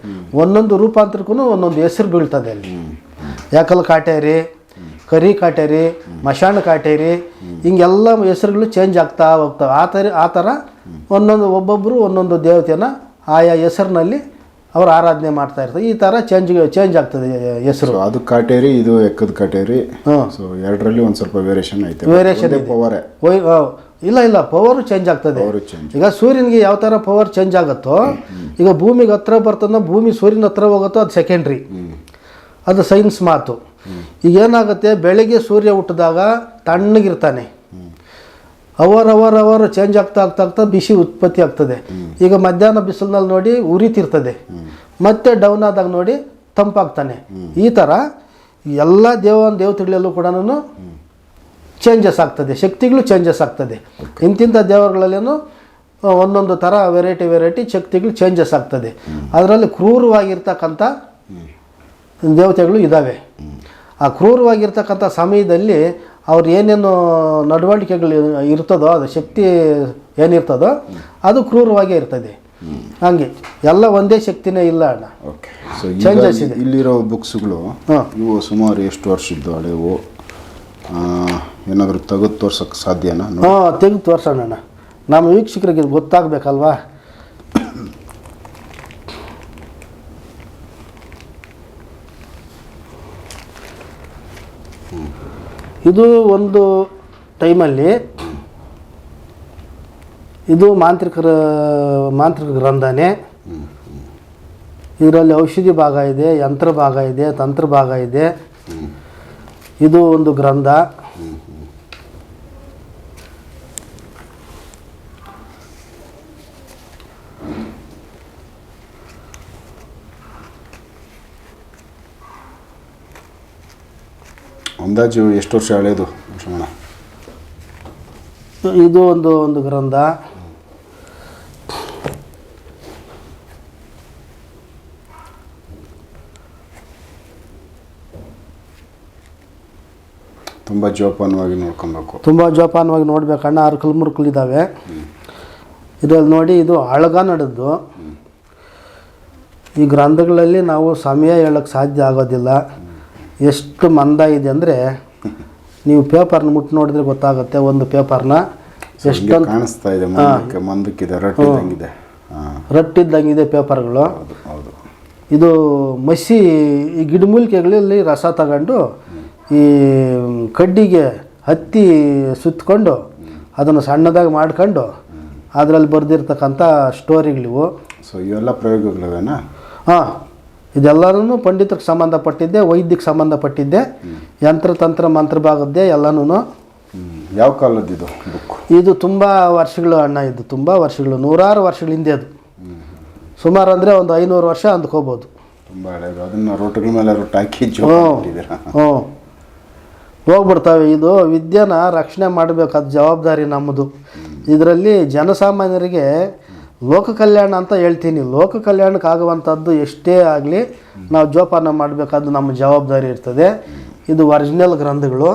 ಒಂದೊಂದು ರೂಪಾಂತರಕ್ಕೂ ಒಂದೊಂದು ಹೆಸರು ಬೀಳ್ತದೆ ಅಲ್ಲಿ. ಯಾಕಲ್ ಕಾಟೇರಿ ಕರಿ ಕಾಟೇರಿ ಮಶಾಣ ಕಾಟೇರಿ ಹಿಂಗೆಲ್ಲ ಹೆಸರುಗಳು ಚೇಂಜ್ ಆಗ್ತಾ ಹೋಗ್ತವೆ. ಆ ಥರ ಆ ಥರ ಒಂದೊಂದು ಒಬ್ಬೊಬ್ಬರು ಒಂದೊಂದು ದೇವತೆಯನ್ನು ಆಯಾ ಹೆಸರಿನಲ್ಲಿ ಅವರು ಆರಾಧನೆ ಮಾಡ್ತಾ ಇರ್ತಾರೆ. ಈ ಥರ ಚೇಂಜ್ ಚೇಂಜ್ ಆಗ್ತದೆ ಹೆಸರು. ಅದು ಕಾಟೇರಿ ಇದು ಎಕ್ಕದ ಕಾಟೇರಿ. ಹಾಂ. ಸೊ ಎರಡರಲ್ಲಿ ಒಂದು ಸ್ವಲ್ಪ ವೇರಿಯೇಷನ್ ಐತೆ. ವೇರಿಯೇಷನ್. ಪವರೇ ಇಲ್ಲ ಇಲ್ಲ ಪವರು ಚೇಂಜ್ ಆಗ್ತದೆ. ಈಗ ಸೂರ್ಯನಿಗೆ ಯಾವ ಥರ ಪವರ್ ಚೇಂಜ್ ಆಗುತ್ತೋ ಈಗ ಭೂಮಿಗೆ ಹತ್ರ ಬರ್ತದ ಭೂಮಿ ಸೂರ್ಯನ ಹತ್ರ ಹೋಗುತ್ತೋ ಅದು ಸೆಕೆಂಡ್ರಿ ಅದು ಸೈನ್ಸ್ ಮಾತು. ಈಗ ಏನಾಗುತ್ತೆ ಬೆಳಿಗ್ಗೆ ಸೂರ್ಯ ಹುಟ್ಟಿದಾಗ ತಣ್ಣಗಿರ್ತಾನೆ. ಅವರ್ ಅವರ್ ಅವರ್ ಚೇಂಜ್ ಆಗ್ತಾ ಆಗ್ತಾ ಆಗ್ತಾ ಬಿಸಿ ಉತ್ಪತ್ತಿ ಆಗ್ತದೆ. ಈಗ ಮಧ್ಯಾಹ್ನ ಬಿಸಿಲಿನಲ್ಲಿ ನೋಡಿ ಉರಿತಿರ್ತದೆ. ಮತ್ತೆ ಡೌನ್ ಆದಾಗ ನೋಡಿ ತಂಪಾಗ್ತಾನೆ. ಈ ಥರ ಎಲ್ಲ ದೇವನ ದೇವತೆಗಳಲ್ಲೂ ಕೂಡ ಚೇಂಜಸ್ ಆಗ್ತದೆ. ಶಕ್ತಿಗಳು ಚೇಂಜಸ್ ಆಗ್ತದೆ. ಇಂತಿಂಥ ದೇವರುಗಳಲ್ಲೇನು ಒಂದೊಂದು ಥರ ವೆರೈಟಿ ವೆರೈಟಿ ಶಕ್ತಿಗಳು ಚೇಂಜಸ್ ಆಗ್ತದೆ. ಅದರಲ್ಲಿ ಕ್ರೂರವಾಗಿರ್ತಕ್ಕಂಥ ದೇವತೆಗಳು ಇದ್ದಾವೆ ಆ ಕ್ರೂರವಾಗಿರ್ತಕ್ಕಂಥ ಸಮಯದಲ್ಲಿ ಅವ್ರು ಏನೇನು ನಡವಳಿಕೆಗಳು ಇರ್ತದೋ ಅದು ಶಕ್ತಿ ಏನಿರ್ತದೋ ಅದು ಕ್ರೂರವಾಗೇ ಇರ್ತದೆ. ಹಂಗೆ ಎಲ್ಲ ಒಂದೇ ಶಕ್ತಿನೇ ಇಲ್ಲ ಅಣ್ಣ. ಓಕೆ ಸೊ Changes ಇದೆ. ಇಲ್ಲಿರೋ ಬುಕ್ಸ್ಗಳು ಹಾಂ. ಇವು ಸುಮಾರು ಎಷ್ಟು ವರ್ಷದ್ದು ಹಳೆವು? ಏನಾದರೂ ತೆಗೆದು ತೋರ್ಸೋಕ್ಕೆ ಸಾಧ್ಯನಾ. ಹಾಂ ತೆಗೆದು ತೋರ್ಸೋಣ ಅಣ್ಣ. ನಮ್ಮ ವೀಕ್ಷಕರಿಗೆ ಇದು ಗೊತ್ತಾಗಬೇಕಲ್ವಾ? ಇದು ಒಂದು ಟೈಮಲ್ಲಿ ಇದು ಮಾಂತ್ರಿಕರ ಮಾಂತ್ರಿಕ ಗ್ರಂಥನೇ. ಇದರಲ್ಲಿ ಔಷಧಿ ಭಾಗ ಇದೆ ಯಂತ್ರ ಭಾಗ ಇದೆ ತಂತ್ರ ಭಾಗ ಇದೆ. ಇದು ಒಂದು ಗ್ರಂಥ. ಅಂದಾಜು ಎಷ್ಟು ವರ್ಷ ಹಳೇದು ಶ್ರವಣ ಇದು ಒಂದು ಒಂದು ಗ್ರಂಥ. ತುಂಬ ಜೋಪಾನವಾಗಿ ನೋಡ್ಕೊಬೇಕು. ತುಂಬ ಜೋಪಾನವಾಗಿ ನೋಡ್ಬೇಕಣ್ಣ ಆರು ಮುರ್ಕಲ್ ಇದ್ದಾವೆ. ಇದ್ರಲ್ಲಿ ನೋಡಿ ಇದು ಅಳಗ ನಡೆದು ಈ ಗ್ರಂಥಗಳಲ್ಲಿ ನಾವು ಸಮಯ ಹೇಳಕ್ಕೆ ಸಾಧ್ಯ ಆಗೋದಿಲ್ಲ. ಎಷ್ಟು ಮಂದ ಇದೆ ಅಂದರೆ ನೀವು ಪೇಪರ್ನ ಮುಟ್ಟು ನೋಡಿದ್ರೆ ಗೊತ್ತಾಗುತ್ತೆ ಒಂದು ಪೇಪರ್ನ ಎಷ್ಟೊಂದು ಕಾಣಿಸ್ತಾ ಇದೆ ಮಂದಕ್ಕೆ ಮಂದಕ್ಕಿದೆ ರಟ್ಟಿದ್ದಂಗಿದೆ. ರಟ್ಟಿದ್ದಂಗಿದೆ ಪೇಪರ್ಗಳು. ಇದು ಮಸಿ ಈ ಗಿಡಮೂಲಿಕೆಗಳಲ್ಲಿ ರಸ ತಗೊಂಡು ಈ ಕಡ್ಡಿಗೆ ಹತ್ತಿ ಸುತ್ತಕೊಂಡು ಅದನ್ನು ಸಣ್ಣದಾಗಿ ಮಾಡ್ಕೊಂಡು ಅದರಲ್ಲಿ ಬರೆದಿರ್ತಕ್ಕಂಥ ಸ್ಟೋರಿಗಳಿವು. ಸೊ ಇವೆಲ್ಲ ಪ್ರಯೋಗಗಳಿವೆನಾ? ಹಾಂ. ಇದೆಲ್ಲನೂ ಪಂಡಿತರಿಗೆ ಸಂಬಂಧಪಟ್ಟಿದ್ದೆ ವೈದ್ಯಕ್ಕೆ ಸಂಬಂಧಪಟ್ಟಿದ್ದೆ. ಯಂತ್ರ ತಂತ್ರ ಮಂತ್ರ ಭಾಗದ್ದೇ ಎಲ್ಲನೂ ಯಾವ ಕಾಲದ್ದಿದು ಬುಕ್ ಇದು ತುಂಬ ವರ್ಷಗಳು ಅಣ್ಣ ಇದು ತುಂಬ ವರ್ಷಗಳು ನೂರಾರು ವರ್ಷಗಳ ಹಿಂದೆ ಅದು. ಸುಮಾರು ಅಂದರೆ ಒಂದು ಐನೂರು ವರ್ಷ ಅಂದ್ಕೋಬೋದು. ತುಂಬ ಅದನ್ನು ರೋಟಗಳ ಮೇಲೆ ರೊಟ್ಟಿ ಹಾಕಿ ಹ್ಞೂ ಹೋಗ್ಬಿಡ್ತವೆ. ಇದು ವಿದ್ಯೆನ ರಕ್ಷಣೆ ಮಾಡಬೇಕಾದ ಜವಾಬ್ದಾರಿ ನಮ್ಮದು. ಇದರಲ್ಲಿ ಜನಸಾಮಾನ್ಯರಿಗೆ ಲೋಕ ಕಲ್ಯಾಣ ಅಂತ ಹೇಳ್ತೀನಿ. ಲೋಕ ಕಲ್ಯಾಣಕ್ಕೆ ಆಗುವಂಥದ್ದು ಎಷ್ಟೇ ಆಗಲಿ ನಾವು ಜೋಪಾನ ಮಾಡಬೇಕಾದ್ದು ನಮ್ಮ ಜವಾಬ್ದಾರಿ ಇರ್ತದೆ. ಇದು ಒರಿಜಿನಲ್ ಗ್ರಂಥಗಳು.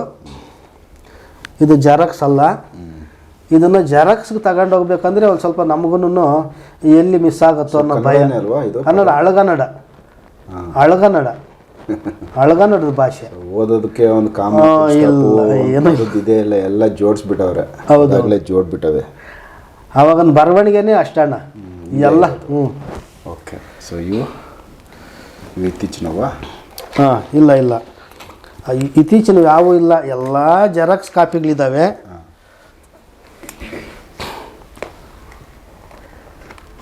ಇದು ಜೆರಾಕ್ಸ್ ಅಲ್ಲ. ಇದನ್ನು ಜೆರಾಕ್ಸ್ಗೆ ತಗೊಂಡು ಹೋಗ್ಬೇಕಂದ್ರೆ ಒಂದು ಸ್ವಲ್ಪ ನಮಗೂ ಎಲ್ಲಿ ಮಿಸ್ ಆಗುತ್ತೋ ಅನ್ನೋ ಭಯ. ಕನ್ನಡ ಅಳಗನ್ನಡ. ಅಳಗನ್ನಡ. ಅಳಗನ್ನಡದ ಭಾಷೆ. ಓದೋದಕ್ಕೆ ಒಂದು ಕಾಮ ಇಲ್ಲ, ಏನು ಇದೆ ಇಲ್ಲ ಎಲ್ಲ ಜೋಡಿಸ್ಬಿಟ್ಟವ್ರೆ. ಹೌದಾಗಲೇ ಜೋಡ್ಬಿಟ್ಟವೆ ಅವಾಗಿನ ಬರವಣಿಗೆನೇ ಅಷ್ಟಣ್ಣ ಎಲ್ಲ. ಹ್ಞೂ ಓಕೆ ಸೊ ಇವು ಇತ್ತೀಚಿನವ? ಹಾಂ ಇಲ್ಲ ಇಲ್ಲ. ಇತ್ತೀಚಿನ ಯಾವೂ ಇಲ್ಲ. ಎಲ್ಲ ಜೆರಾಕ್ಸ್ ಕಾಪಿಗಳಿದ್ದಾವೆ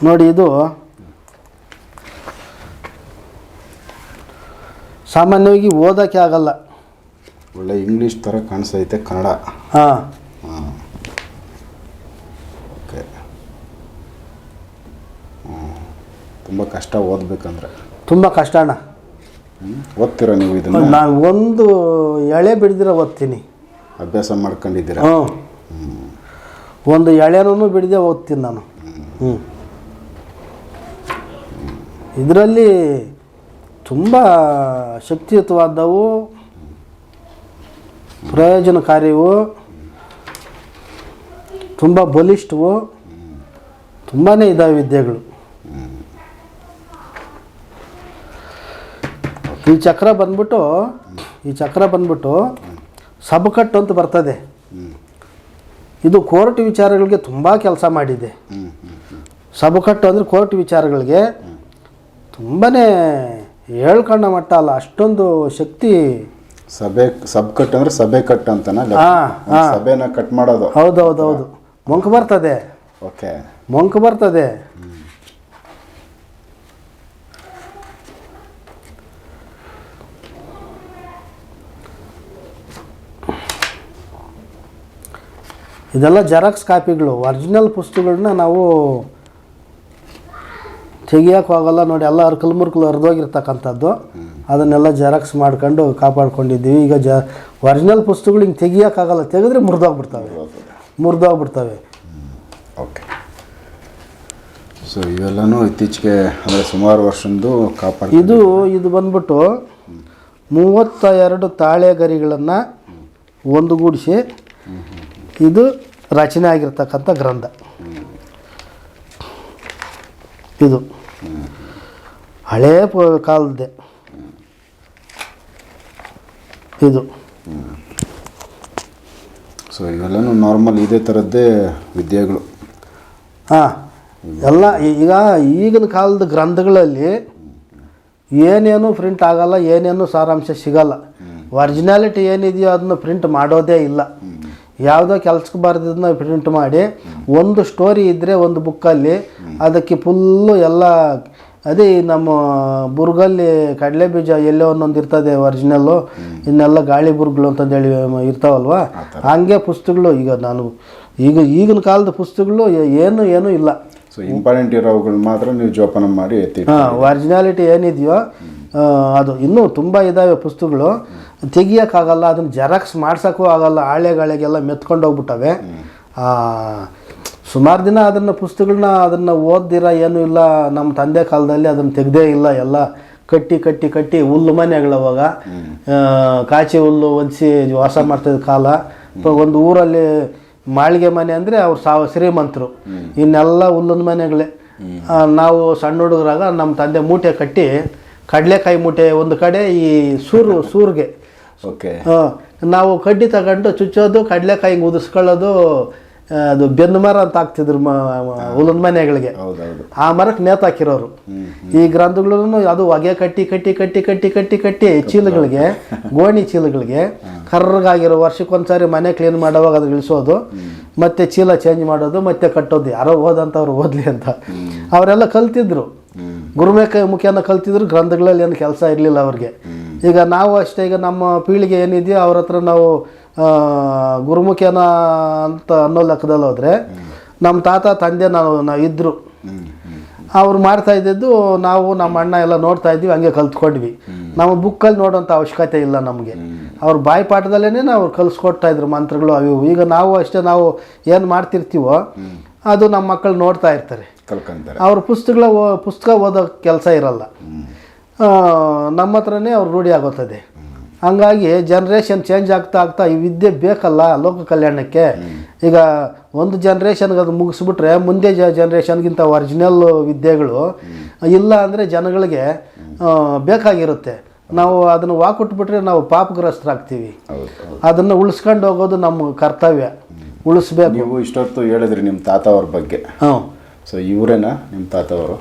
ನೋಡಿ ಇದು ಸಾಮಾನ್ಯವಾಗಿ ಓದೋಕ್ಕೆ ಆಗಲ್ಲ. ಒಳ್ಳೆ ಇಂಗ್ಲೀಷ್ ಥರ ಕಾಣಿಸ್ತೈತೆ ಕನ್ನಡ. ಹಾಂ ಹಾಂ ಓಕೆ ತುಂಬ ಕಷ್ಟ ಓದಬೇಕಂದ್ರೆ. ತುಂಬ ಕಷ್ಟ ಅಣ್ಣ. ಓದ್ತೀರ ನೀವು ಇದನ್ನು? ನಾನು ಒಂದು ಎಳೆ ಬಿಡ್ದಿರ ಓದ್ತೀನಿ. ಅಭ್ಯಾಸ ಮಾಡ್ಕೊಂಡಿದ್ದೀರ? ಹ್ಞೂ ಒಂದು ಎಳೆನೂ ಬಿಡದೆ ಓದ್ತೀನಿ ನಾನು. ಹ್ಞೂ ಇದರಲ್ಲಿ ತುಂಬ ಶಕ್ತಿಯುತವಾದವು ಪ್ರಯೋಜನಕಾರಿವು ತುಂಬ ಬಲಿಷ್ಠವು ತುಂಬಾ ಇದಾವೆ ವಿದ್ಯೆಗಳು. ಈ ಚಕ್ರ ಬಂದ್ಬಿಟ್ಟು ಈ ಚಕ್ರ ಬಂದ್ಬಿಟ್ಟು ಸಬಕಟ್ಟು ಅಂತ ಬರ್ತದೆ. ಇದು ಕೋರ್ಟ್ ವಿಚಾರಗಳಿಗೆ ತುಂಬ ಕೆಲಸ ಮಾಡಿದೆ. ಸಬ್ಕಟ್ಟು ಅಂದರೆ ಕೋರ್ಟ್ ವಿಚಾರಗಳಿಗೆ ತುಂಬಾ ಹೇಳ್ಕೊಂಡ ಮಟ್ಟ ಅಲ್ಲ ಅಷ್ಟೊಂದು ಶಕ್ತಿ. ಸಭೆ ಸಬ್ ಕಟ್ ಅಂದ್ರೆ ಸಭೆ ಕಟ್ ಅಂತನಾ ಸಭೆನ ಕಟ್ ಮಾಡೋದು. ಹೌದೌದೌದು. ಮೊಂಕು ಬರ್ತದೆ. ಓಕೆ. ಮೊಂಕು ಬರ್ತದೆ. ಇದೆಲ್ಲ ಜೆರಾಕ್ಸ್ ಕಾಪಿಗಳು ಒರಿಜಿನಲ್ ಪುಸ್ತಕಗಳನ್ನ ನಾವು ತೆಗಿಯೋಕೆ ಹೋಗಲ್ಲ ನೋಡಿ ಎಲ್ಲ ಅರ್ಕಲ್ ಮುರ್ಕಲ್ ಹರಿದೋಗಿರ್ತಕ್ಕಂಥದ್ದು ಅದನ್ನೆಲ್ಲ ಜೆರಾಕ್ಸ್ ಮಾಡ್ಕೊಂಡು ಕಾಪಾಡ್ಕೊಂಡಿದ್ದೀವಿ. ಈಗ ಜ ಒರಿಜಿನಲ್ ಪುಸ್ತಕಗಳು ಹಿಂಗೆ ತೆಗಿಯೋಕ್ಕಾಗಲ್ಲ ತೆಗೆದ್ರೆ ಮುರಿದೋಗ್ಬಿಡ್ತವೆ. ಮುರಿದೋಗ್ಬಿಡ್ತವೆ. ಓಕೆ. ಸೊ ಇವೆಲ್ಲನೂ ಇತ್ತೀಚೆಗೆ ಅಂದರೆ ಸುಮಾರು ವರ್ಷದ್ದು ಕಾಪಾಡ ಇದು ಇದು ಬಂದ್ಬಿಟ್ಟು ಮೂವತ್ತ ಎರಡು ತಾಳೆ ಗರಿಗಳನ್ನು ಒಂದುಗೂಡಿಸಿ ಇದು ರಚನೆ ಆಗಿರ್ತಕ್ಕಂಥ ಗ್ರಂಥ. ಇದು. ಹಳೇ ಕಾಲದ್ದೆ. ಇದು. ಸೊ ಇವೆಲ್ಲನೂ ನಾರ್ಮಲ್ ಇದೇ ಥರದ್ದೇ ವಿದ್ಯೆಗಳು. ಹಾಂ ಎಲ್ಲ ಈಗ ಈಗಿನ ಕಾಲದ ಗ್ರಂಥಗಳಲ್ಲಿ ಏನೇನು ಪ್ರಿಂಟ್ ಆಗಲ್ಲ ಏನೇನು ಸಾರಾಂಶ ಸಿಗಲ್ಲ. ಒರಿಜಿನಾಲಿಟಿ ಏನಿದೆಯೋ ಅದನ್ನು ಪ್ರಿಂಟ್ ಮಾಡೋದೇ ಇಲ್ಲ. ಯಾವುದೋ ಕೆಲಸಕ್ಕೆ ಬರ್ದಿದ್ದನ್ನ ಪ್ರಿಂಟ್ ಮಾಡಿ ಒಂದು ಸ್ಟೋರಿ ಇದ್ದರೆ ಒಂದು ಬುಕ್ಕಲ್ಲಿ ಅದಕ್ಕೆ ಫುಲ್ಲು ಎಲ್ಲ ಅದೇ ನಮ್ಮ ಬುರ್ಗಲ್ಲಿ ಕಡಲೆ ಬೀಜ ಎಲ್ಲೋ ಒಂದೊಂದು ಇರ್ತದೆ ಒರಿಜಿನಲ್ಲು ಇನ್ನೆಲ್ಲ ಗಾಳಿ ಬುರ್ಗಳು ಅಂತಂದೇಳಿ ಇರ್ತಾವಲ್ವ? ಹಂಗೆ ಪುಸ್ತಕಗಳು ಈಗ ನಾನು ಈಗ ಈಗಿನ ಕಾಲದ ಪುಸ್ತಕಗಳು ಏನು ಏನೂ ಇಲ್ಲ. ಸೊ ಇಂಪಾರ್ಟೆಂಟ್ ಇರೋವುಗಳು ಮಾತ್ರ ನೀವು ಜೋಪಾನ ಮಾಡಿ ಹಾಂ ಒರಿಜಿನಾಲಿಟಿ ಏನಿದೆಯೋ ಅದು ಇನ್ನೂ ತುಂಬ ಇದ್ದಾವೆ ಪುಸ್ತಕಗಳು. ತೆಗಿಯೋಕ್ಕಾಗಲ್ಲ ಅದನ್ನು ಜೆರಾಕ್ಸ್ ಮಾಡ್ಸೋಕ್ಕೂ ಆಗಲ್ಲ ಮೆತ್ಕೊಂಡು ಹೋಗ್ಬಿಟ್ಟವೆ. ಸುಮಾರು ದಿನ ಅದನ್ನು ಪುಸ್ತಕಗಳನ್ನ ಅದನ್ನು ಓದ್ದಿರ ಏನೂ ಇಲ್ಲ. ನಮ್ಮ ತಂದೆ ಕಾಲದಲ್ಲಿ ಅದನ್ನು ತೆಗ್ದೇ ಇಲ್ಲ ಎಲ್ಲ ಕಟ್ಟಿ ಕಟ್ಟಿ ಕಟ್ಟಿ ಹುಲ್ಲು ಮನೆಗಳು ಅವಾಗ. ಆ, ಕಾಚಿ ಹುಲ್ಲು ಒದಿಸಿ ವಾಸ ಮಾಡ್ತಿದ್ದ ಕಾಲ. ಒಂದು ಊರಲ್ಲಿ ಮಾಳಿಗೆ ಮನೆ ಅಂದರೆ ಅವ್ರು ಸಾವ ಶ್ರೀಮಂತರು. ಇನ್ನೆಲ್ಲ ಹುಲ್ಲಿನ ಮನೆಗಳೇ. ನಾವು ಸಣ್ಣ ಹುಡುಗರಾಗ ನಮ್ಮ ತಂದೆ ಮೂಟೆ ಕಟ್ಟಿ ಕಡಲೆಕಾಯಿ ಮೂಟೆ ಒಂದು ಕಡೆ ಈ ಸೂರು ಸೂರ್ಗೆ. ಓಕೆ ನಾವು ಕಡ್ಡಿ ತಗೊಂಡು ಚುಚ್ಚೋದು ಕಡಲೆಕಾಯಿ ಉದಿಸ್ಕೊಳ್ಳೋದು ಆ, ಅದು ಬೆನ್ನು ಮರ ಅಂತ ಹಾಕ್ತಿದ್ರು ಮ ಹುಲ್ಲಿನ ಮನೆಗಳಿಗೆ. ಆ ಮರಕ್ಕೆ ನೇತಾಕಿರೋರು ಈ ಗ್ರಂಥಗಳನ್ನು ಅದು ಹೊಗೆ ಕಟ್ಟಿ ಕಟ್ಟಿ ಕಟ್ಟಿ ಕಟ್ಟಿ ಕಟ್ಟಿ ಕಟ್ಟಿ ಚೀಲಗಳಿಗೆ ಗೋಣಿ ಚೀಲಗಳಿಗೆ ಕರ್ರಗಾಗಿರೋ ವರ್ಷಕ್ಕೊಂದ್ಸಾರಿ ಮನೆ ಕ್ಲೀನ್ ಮಾಡುವಾಗ ಅದು ಇಳಿಸೋದು ಮತ್ತೆ ಚೀಲ ಚೇಂಜ್ ಮಾಡೋದು ಮತ್ತೆ ಕಟ್ಟೋದು. ಯಾರೋ ಓದಂತವ್ರು ಓದ್ಲಿ ಅಂತ. ಅವರೆಲ್ಲ ಕಲ್ತಿದ್ರು. ಗುರುಮೇಖ ಮುಖೇನ ಕಲ್ತಿದ್ರು ಗ್ರಂಥಗಳಲ್ಲಿ ಏನು ಕೆಲಸ ಇರಲಿಲ್ಲ ಅವ್ರಿಗೆ. ಈಗ ನಾವು ಅಷ್ಟೇ ಈಗ ನಮ್ಮ ಪೀಳಿಗೆ ಏನಿದೆಯೋ ಅವ್ರ ಹತ್ರ ನಾವು ಗುರುಮುಖಿಯನ ಗುರುಮುಖೇನ ಅಂತ ಅನ್ನೋ ಲೆಕ್ಕದಲ್ಲಿ ಹೋದರೆ ನಮ್ಮ ತಾತ ತಂದೆ ನಾವು ನಾವು ಇದ್ದರು ಅವ್ರು ಮಾಡ್ತಾ ಇದ್ದಿದ್ದು ನಾವು ನಮ್ಮ ಅಣ್ಣ ಎಲ್ಲ ನೋಡ್ತಾ ಇದ್ವಿ ಹಂಗೆ ಕಲ್ತ್ಕೊಂಡ್ವಿ. ನಮ್ಮ ಬುಕ್ಕಲ್ಲಿ ನೋಡೋಂಥ ಅವಶ್ಯಕತೆ ಇಲ್ಲ ನಮಗೆ. ಅವ್ರ ಬಾಯಿಪಾಠದಲ್ಲೇ ಅವ್ರು ಕಲಿಸ್ಕೊಡ್ತಾ ಇದ್ರು ಮಂತ್ರಗಳು ಅವು. ಈಗ ನಾವು ಅಷ್ಟೇ ನಾವು ಏನು ಮಾಡ್ತಿರ್ತೀವೋ ಅದು ನಮ್ಮ ಮಕ್ಕಳು ನೋಡ್ತಾ ಇರ್ತಾರೆ. ಅವ್ರ ಪುಸ್ತಕಗಳ ಪುಸ್ತಕ ಓದೋ ಕೆಲಸ ಇರಲ್ಲ. ನಮ್ಮ ಹತ್ರನೇ ಅವ್ರು ರೂಢಿ ಆಗುತ್ತದೆ ಹಂಗಾಗಿ ಜನ್ರೇಷನ್ ಚೇಂಜ್ ಆಗ್ತಾ ಆಗ್ತಾ ಈ ವಿದ್ಯೆ ಬೇಕಲ್ಲ ಲೋಕ ಕಲ್ಯಾಣಕ್ಕೆ. ಈಗ ಒಂದು ಜನ್ರೇಷನ್ಗೆ ಅದು ಮುಗಿಸ್ಬಿಟ್ರೆ ಮುಂದೆ ಜ ಜನ್ರೇಷನ್ಗಿಂತ ಒರಿಜಿನಲ್ ವಿದ್ಯೆಗಳು ಇಲ್ಲ ಅಂದರೆ ಜನಗಳಿಗೆ ಬೇಕಾಗಿರುತ್ತೆ. ನಾವು ಅದನ್ನು ವಾಕುಟ್ಬಿಟ್ರೆ ನಾವು ಪಾಪಗ್ರಸ್ತರಾಗ್ತೀವಿ. ಅದನ್ನು ಉಳಿಸ್ಕೊಂಡು ಹೋಗೋದು ನಮ್ಮ ಕರ್ತವ್ಯ. ಉಳಿಸ್ಬೇಕು. ನೀವು ಇಷ್ಟೊತ್ತು ಹೇಳಿದ್ರಿ ನಿಮ್ಮ ತಾತ ಅವ್ರ ಬಗ್ಗೆ. ಹಾಂ ಸೊ ಇವರೇನಾ ನಿಮ್ಮ ತಾತ ಅವರು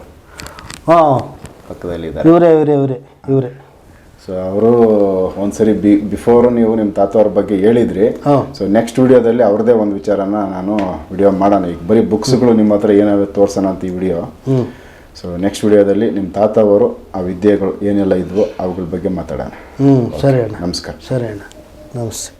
ಹಾಂ. ಪಕ್ಕದಲ್ಲಿದ್ದಾರೆ ಇವರೇ ಇವರೇ ಇವರೇ ಇವರೇ. ಸೊ ಅವರು ಒಂದ್ಸರಿ ಬಿ ಬಿಫೋರ್ ನೀವು ನಿಮ್ಮ ತಾತ ಅವ್ರ ಬಗ್ಗೆ ಹೇಳಿದ್ರಿ ಸೊ ನೆಕ್ಸ್ಟ್ ವಿಡಿಯೋದಲ್ಲಿ ಅವ್ರದೇ ಒಂದು ವಿಚಾರನ ನಾನು ವಿಡಿಯೋ ಮಾಡೋಣ. ಈಗ ಬರೀ ಬುಕ್ಸ್ಗಳು ನಿಮ್ಮ ಹತ್ರ ಏನಾದ್ರು ತೋರ್ಸೋಣ ಅಂತ ಈ ವಿಡಿಯೋ. ಸೊ ನೆಕ್ಸ್ಟ್ ವಿಡಿಯೋದಲ್ಲಿ ನಿಮ್ಮ ತಾತ ಅವರು ಆ ವಿದ್ಯೆಗಳು ಏನೆಲ್ಲ ಇದ್ವೋ ಅವುಗಳ ಬಗ್ಗೆ ಮಾತಾಡೋಣ. ಹ್ಞೂ ಸರಿ ಅಣ್ಣ. ನಮಸ್ಕಾರ. ಸರಿ ಅಣ್ಣ. ನಮಸ್ತೆ.